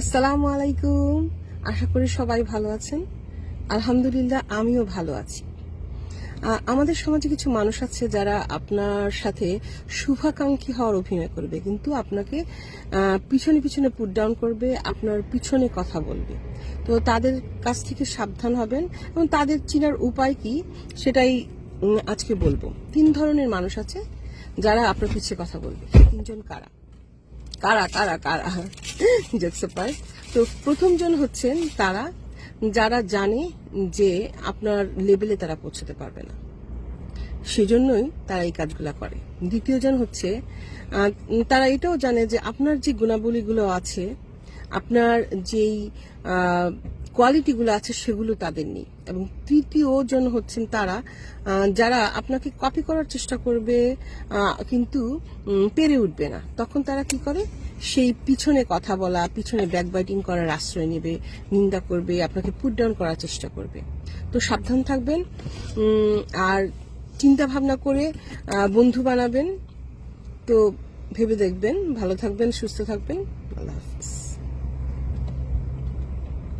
আসসালামু আলাইকুম আশা করি সবাই ভালো আছেন। আলহামদুলিল্লাহ, আমিও ভালো আছি। আমাদের সমাজে কিছু মানুষ আছে যারা আপনার সাথে শুভাকাঙ্ক্ষী হওয়ার অভিনয় করবে, কিন্তু আপনাকে পিছনে পিছনে পুট ডাউন করবে, আপনার পিছনে কথা বলবে। তো তাদের কাছ থেকে সাবধান হবেন এবং তাদের চিনার উপায় কি সেটাই আজকে বলব। তিন ধরনের মানুষ আছে যারা আপনার পিছিয়ে কথা বলবে। তিনজন কারা? কারা কারা কারা? জেক্সপার তো প্রথমজন হচ্ছেন তারা, যারা জানে যে আপনার লেভেলে তারা পৌঁছতে পারবে না। সেজন্যই তারা এই কাজগুলো করে। দ্বিতীয়জন হচ্ছে তারা এটাও জানে যে আপনার যে গুণাবলীগুলো আছে আপনার যেই কোয়ালিটিগুলো আছে সেগুলো তাদের নেই। এবং তৃতীয় জন হচ্ছেন তারা যারা আপনাকে কপি করার চেষ্টা করবে কিন্তু পেরে উঠবে না। তখন তারা কি করে? সেই পিছনে কথা বলা, পিছনে ব্যাকবাইটিং করার আশ্রয় নেবে, নিন্দা করবে, আপনাকে পুট ডাউন করার চেষ্টা করবে। তো সাবধান থাকবেন আর চিন্তা ভাবনা করে বন্ধু বানাবেন। তো ভেবে দেখবেন, ভালো থাকবেন, সুস্থ থাকবেন। আল্লাহ হাফিজ।